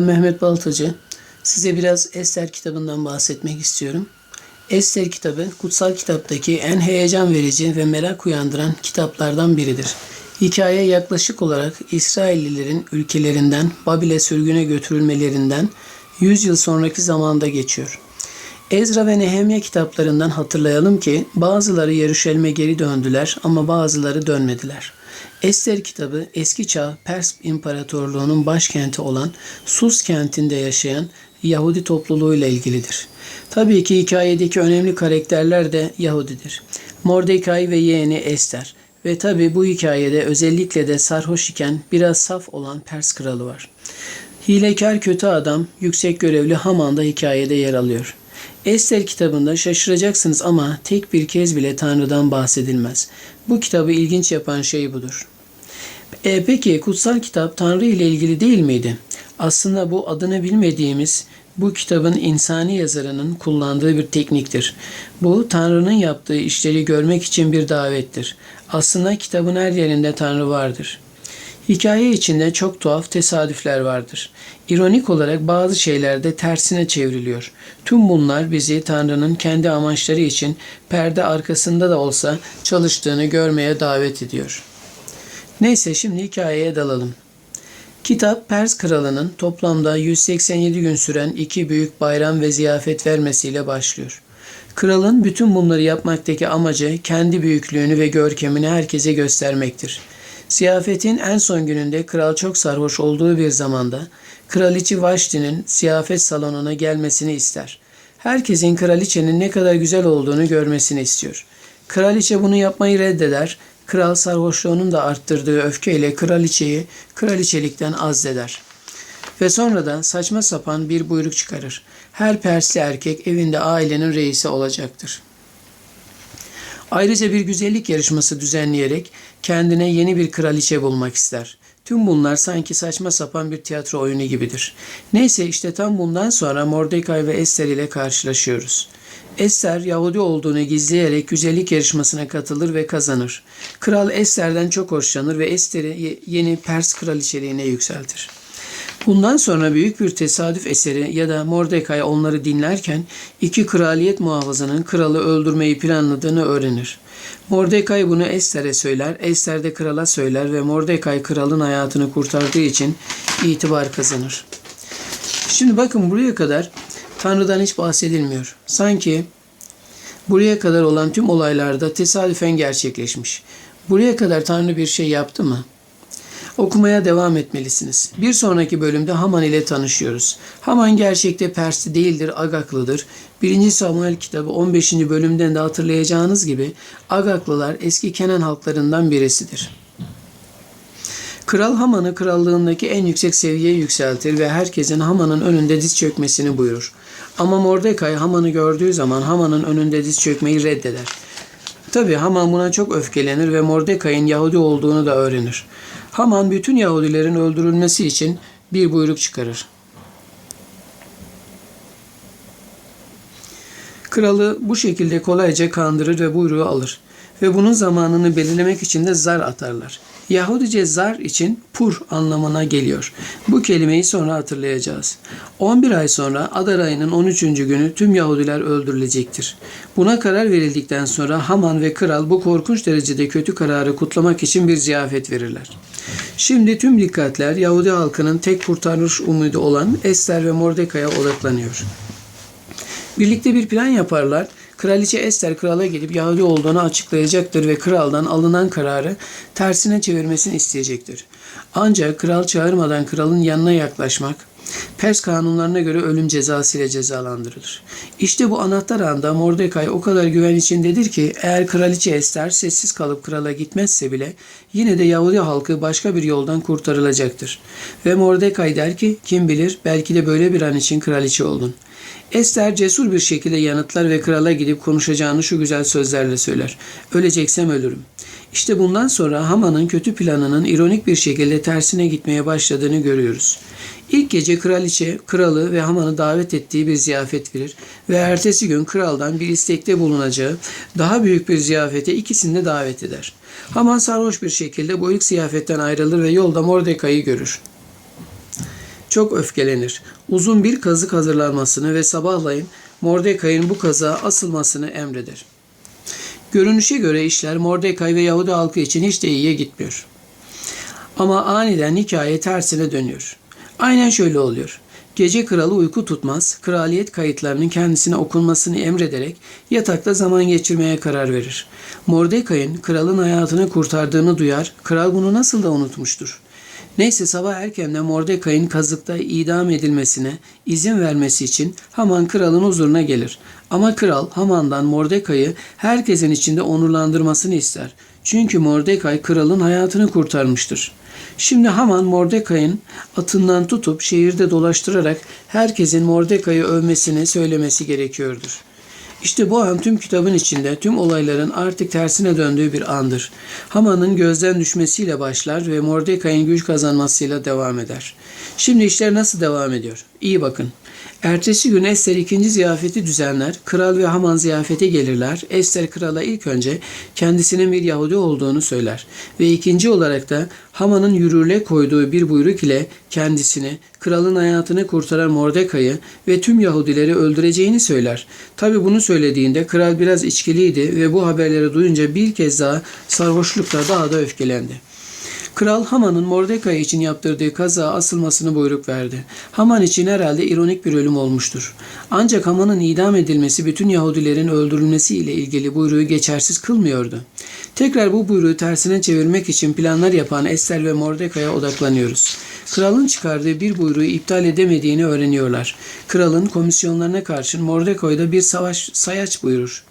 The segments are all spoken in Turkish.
Mehmet Baltacı. Size biraz Ester kitabından bahsetmek istiyorum. Ester kitabı kutsal kitaptaki en heyecan verici ve merak uyandıran kitaplardan biridir. Hikaye yaklaşık olarak İsraillilerin ülkelerinden Babil'e sürgüne götürülmelerinden 100 yıl sonraki zamanda geçiyor. Ezra ve Nehemya kitaplarından hatırlayalım ki bazıları Yeruşalim'e geri döndüler ama bazıları dönmediler. Ester kitabı eski çağ Pers İmparatorluğu'nun başkenti olan Sus kentinde yaşayan Yahudi topluluğuyla ilgilidir. Tabii ki hikayedeki önemli karakterler de Yahudidir. Mordecai ve yeğeni Ester ve tabii bu hikayede özellikle de sarhoş iken biraz saf olan Pers kralı var. Hilekar kötü adam, yüksek görevli Haman da hikayede yer alıyor. Ester kitabında şaşıracaksınız ama tek bir kez bile Tanrı'dan bahsedilmez. Bu kitabı ilginç yapan şey budur. E, peki kutsal kitap Tanrı ile ilgili değil miydi? Aslında bu adını bilmediğimiz bu kitabın insani yazarının kullandığı bir tekniktir. Bu Tanrı'nın yaptığı işleri görmek için bir davettir. Aslında kitabın her yerinde Tanrı vardır. Hikaye içinde çok tuhaf tesadüfler vardır. İronik olarak bazı şeyler de tersine çevriliyor. Tüm bunlar bizi Tanrı'nın kendi amaçları için perde arkasında da olsa çalıştığını görmeye davet ediyor. Neyse şimdi hikayeye dalalım. Kitap Pers kralının toplamda 187 gün süren iki büyük bayram ve ziyafet vermesiyle başlıyor. Kralın bütün bunları yapmaktaki amacı kendi büyüklüğünü ve görkemini herkese göstermektir. Ziyafetin en son gününde kral çok sarhoş olduğu bir zamanda kraliçe Vaşti'nin ziyafet salonuna gelmesini ister. Herkesin kraliçenin ne kadar güzel olduğunu görmesini istiyor. Kraliçe bunu yapmayı reddeder. Kral sarhoşluğunun da arttırdığı öfkeyle kraliçeyi kraliçelikten azdeder. Ve sonradan saçma sapan bir buyruk çıkarır. Her Persli erkek evinde ailenin reisi olacaktır. Ayrıca bir güzellik yarışması düzenleyerek kendine yeni bir kraliçe bulmak ister. Tüm bunlar sanki saçma sapan bir tiyatro oyunu gibidir. Neyse işte tam bundan sonra Mordecai ve Esther ile karşılaşıyoruz. Esther Yahudi olduğunu gizleyerek güzellik yarışmasına katılır ve kazanır. Kral Esther'den çok hoşlanır ve Esther'i yeni Pers kraliçeliğine yükseltir. Bundan sonra büyük bir tesadüf eseri ya da Mordecai onları dinlerken iki kraliyet muhafızının kralı öldürmeyi planladığını öğrenir. Mordecai bunu Esther'e söyler, Esther de krala söyler ve Mordecai kralın hayatını kurtardığı için itibar kazanır. Şimdi bakın buraya kadar Tanrı'dan hiç bahsedilmiyor. Sanki buraya kadar olan tüm olaylarda tesadüfen gerçekleşmiş. Buraya kadar Tanrı bir şey yaptı mı? Okumaya devam etmelisiniz. Bir sonraki bölümde Haman ile tanışıyoruz. Haman gerçekte Persli değildir, Agaklıdır. 1. Samuel kitabı 15. bölümden de hatırlayacağınız gibi Agaklılar eski Kenan halklarından birisidir. Kral Haman'ı krallığındaki en yüksek seviyeye yükseltir ve herkesin Haman'ın önünde diz çökmesini buyurur. Ama Mordecai Haman'ı gördüğü zaman Haman'ın önünde diz çökmeyi reddeder. Tabi Haman buna çok öfkelenir ve Mordecai'nin Yahudi olduğunu da öğrenir. Haman bütün Yahudilerin öldürülmesi için bir buyruk çıkarır. Kralı bu şekilde kolayca kandırır ve buyruğu alır. Ve bunun zamanını belirlemek için de zar atarlar. Yahudice zar için pur anlamına geliyor. Bu kelimeyi sonra hatırlayacağız. 11 ay sonra Adar ayının 13. günü tüm Yahudiler öldürülecektir. Buna karar verildikten sonra Haman ve kral bu korkunç derecede kötü kararı kutlamak için bir ziyafet verirler. Şimdi tüm dikkatler Yahudi halkının tek kurtarış umudu olan Ester ve Mordecai'ye odaklanıyor. Birlikte bir plan yaparlar. Kraliçe Ester krala gelip Yahudi olduğunu açıklayacaktır ve kraldan alınan kararı tersine çevirmesini isteyecektir. Ancak kral çağırmadan kralın yanına yaklaşmak Pers kanunlarına göre ölüm cezası ile cezalandırılır. İşte bu anahtar anda Mordecai o kadar güven içindedir ki eğer kraliçe Ester sessiz kalıp krala gitmezse bile yine de Yahudi halkı başka bir yoldan kurtarılacaktır. Ve Mordecai der ki kim bilir belki de böyle bir an için kraliçe oldun. Ester cesur bir şekilde yanıtlar ve krala gidip konuşacağını şu güzel sözlerle söyler. Öleceksem ölürüm. İşte bundan sonra Haman'ın kötü planının ironik bir şekilde tersine gitmeye başladığını görüyoruz. İlk gece kraliçe, kralı ve Haman'ı davet ettiği bir ziyafet verir ve ertesi gün kraldan bir istekte bulunacağı daha büyük bir ziyafete ikisini de davet eder. Haman sarhoş bir şekilde bu ilk ziyafetten ayrılır ve yolda Mordecai'yi görür. Çok öfkelenir. Uzun bir kazık hazırlanmasını ve sabahlayın Mordekai'nin bu kaza asılmasını emreder. Görünüşe göre işler Mordekai ve Yahudi halkı için hiç de iyiye gitmiyor. Ama aniden hikaye tersine dönüyor. Aynen şöyle oluyor. Gece kralı uyku tutmaz, kraliyet kayıtlarının kendisine okunmasını emrederek yatakta zaman geçirmeye karar verir. Mordekai'nin kralın hayatını kurtardığını duyar, kral bunu nasıl da unutmuştur. Neyse sabah erkenden Mordekai'nin kazıkta idam edilmesine izin vermesi için Haman kralın huzuruna gelir. Ama kral Haman'dan Mordekai'yi herkesin içinde onurlandırmasını ister. Çünkü Mordekai kralın hayatını kurtarmıştır. Şimdi Haman Mordekai'nin atından tutup şehirde dolaştırarak herkesin Mordekai'yi övmesini söylemesi gerekiyordur. İşte bu an tüm kitabın içinde tüm olayların artık tersine döndüğü bir andır. Haman'ın gözden düşmesiyle başlar ve Mordekai'nin güç kazanmasıyla devam eder. Şimdi işler nasıl devam ediyor? İyi bakın. Ertesi gün Ester ikinci ziyafeti düzenler. Kral ve Haman ziyafete gelirler. Ester krala ilk önce kendisinin bir Yahudi olduğunu söyler. Ve ikinci olarak da Haman'ın yürürlüğe koyduğu bir buyruk ile kendisini, kralın hayatını kurtaran Mordekai'yi ve tüm Yahudileri öldüreceğini söyler. Tabi bunu söylediğinde kral biraz içkiliydi ve bu haberleri duyunca bir kez daha sarhoşlukla daha da öfkelendi. Kral Haman'ın Mordecai için yaptırdığı kaza asılmasını buyruk verdi. Haman için herhalde ironik bir ölüm olmuştur. Ancak Haman'ın idam edilmesi bütün Yahudilerin öldürülmesi ile ilgili buyruğu geçersiz kılmıyordu. Tekrar bu buyruğu tersine çevirmek için planlar yapan Ester ve Mordecai'ye odaklanıyoruz. Kralın çıkardığı bir buyruğu iptal edemediğini öğreniyorlar. Kralın komisyonlarına karşın Mordecai'da bir savaş sayaç buyurur.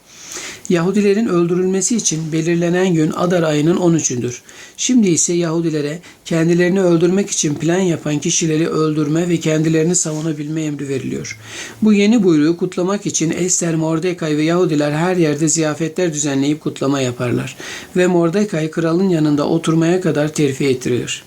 Yahudilerin öldürülmesi için belirlenen gün Adar ayının 13'ündür. Şimdi ise Yahudilere kendilerini öldürmek için plan yapan kişileri öldürme ve kendilerini savunabilme emri veriliyor. Bu yeni buyruğu kutlamak için Ester, Mordecai ve Yahudiler her yerde ziyafetler düzenleyip kutlama yaparlar. Ve Mordecai kralın yanında oturmaya kadar terfi ettirilir.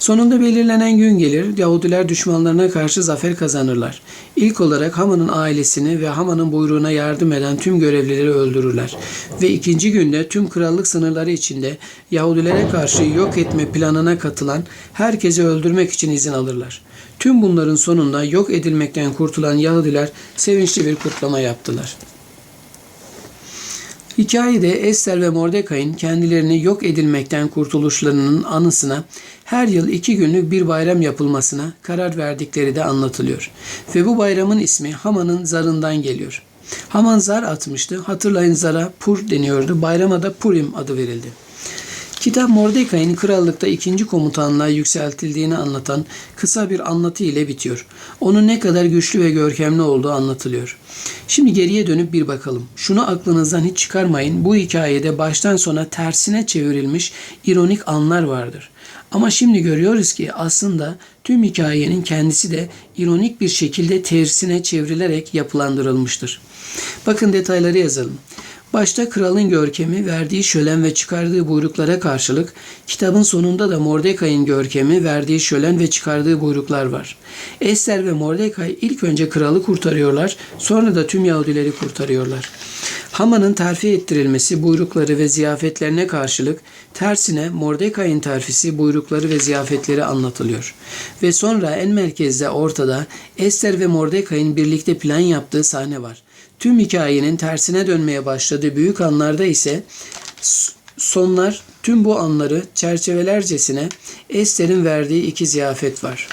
Sonunda belirlenen gün gelir, Yahudiler düşmanlarına karşı zafer kazanırlar. İlk olarak Haman'ın ailesini ve Haman'ın buyruğuna yardım eden tüm görevlileri öldürürler. Ve ikinci günde tüm krallık sınırları içinde Yahudilere karşı yok etme planına katılan herkesi öldürmek için izin alırlar. Tüm bunların sonunda yok edilmekten kurtulan Yahudiler sevinçli bir kutlama yaptılar. Hikayede Ester ve Mordecai'nin kendilerini yok edilmekten kurtuluşlarının anısına her yıl iki günlük bir bayram yapılmasına karar verdikleri de anlatılıyor. Ve bu bayramın ismi Haman'ın zarından geliyor. Haman zar atmıştı. Hatırlayın zara Pur deniyordu. Bayrama da Purim adı verildi. Kitap Mordecai'nin krallıkta ikinci komutanlığa yükseltildiğini anlatan kısa bir anlatı ile bitiyor. Onun ne kadar güçlü ve görkemli olduğu anlatılıyor. Şimdi geriye dönüp bir bakalım. Şunu aklınızdan hiç çıkarmayın. Bu hikayede baştan sona tersine çevrilmiş ironik anlar vardır. Ama şimdi görüyoruz ki aslında tüm hikayenin kendisi de ironik bir şekilde tersine çevrilerek yapılandırılmıştır. Bakın detayları yazalım. Başta kralın görkemi, verdiği şölen ve çıkardığı buyruklara karşılık, kitabın sonunda da Mordecai'nin görkemi, verdiği şölen ve çıkardığı buyruklar var. Ester ve Mordecai ilk önce kralı kurtarıyorlar, sonra da tüm Yahudileri kurtarıyorlar. Haman'ın terfi ettirilmesi buyrukları ve ziyafetlerine karşılık tersine Mordecai'nin terfisi buyrukları ve ziyafetleri anlatılıyor. Ve sonra en merkezde ortada Ester ve Mordecai'nin birlikte plan yaptığı sahne var. Tüm hikayenin tersine dönmeye başladığı büyük anlarda ise sonlar tüm bu anları çerçevelercesine Ester'in verdiği iki ziyafet var.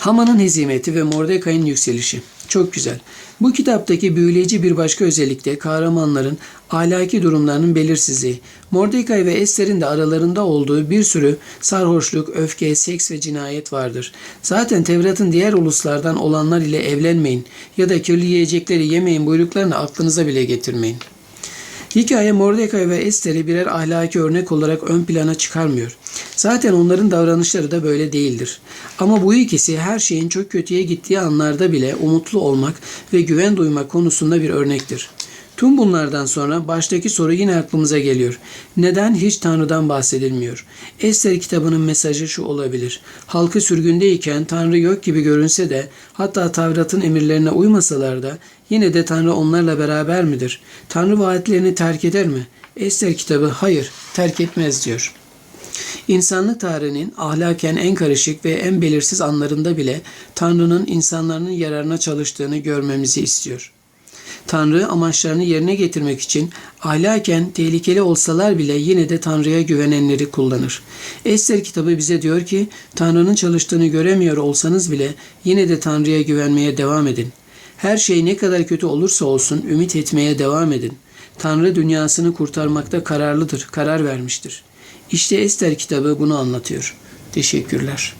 Haman'ın hizmeti ve Mordecai'nin yükselişi. Çok güzel. Bu kitaptaki büyüleyici bir başka özellik de kahramanların ahlaki durumlarının belirsizliği. Mordecai ve Esther'in de aralarında olduğu bir sürü sarhoşluk, öfke, seks ve cinayet vardır. Zaten Tevrat'ın diğer uluslardan olanlar ile evlenmeyin ya da kirli yiyecekleri yemeyin buyruklarını aklınıza bile getirmeyin. Hikaye Mordecai ve Esther'i birer ahlaki örnek olarak ön plana çıkarmıyor. Zaten onların davranışları da böyle değildir. Ama bu ikisi her şeyin çok kötüye gittiği anlarda bile umutlu olmak ve güven duymak konusunda bir örnektir. Tüm bunlardan sonra baştaki soru yine aklımıza geliyor. Neden hiç Tanrı'dan bahsedilmiyor? Ester kitabının mesajı şu olabilir. Halkı sürgündeyken Tanrı yok gibi görünse de hatta Tavrat'ın emirlerine uymasalar da yine de Tanrı onlarla beraber midir? Tanrı vaatlerini terk eder mi? Ester kitabı hayır terk etmez diyor. İnsanlık tarihinin ahlaken en karışık ve en belirsiz anlarında bile Tanrı'nın insanların yararına çalıştığını görmemizi istiyor. Tanrı amaçlarını yerine getirmek için ahlaken tehlikeli olsalar bile yine de Tanrı'ya güvenenleri kullanır. Ester kitabı bize diyor ki Tanrı'nın çalıştığını göremiyor olsanız bile yine de Tanrı'ya güvenmeye devam edin. Her şey ne kadar kötü olursa olsun ümit etmeye devam edin. Tanrı dünyasını kurtarmakta kararlıdır, karar vermiştir. İşte Ester kitabı bunu anlatıyor. Teşekkürler.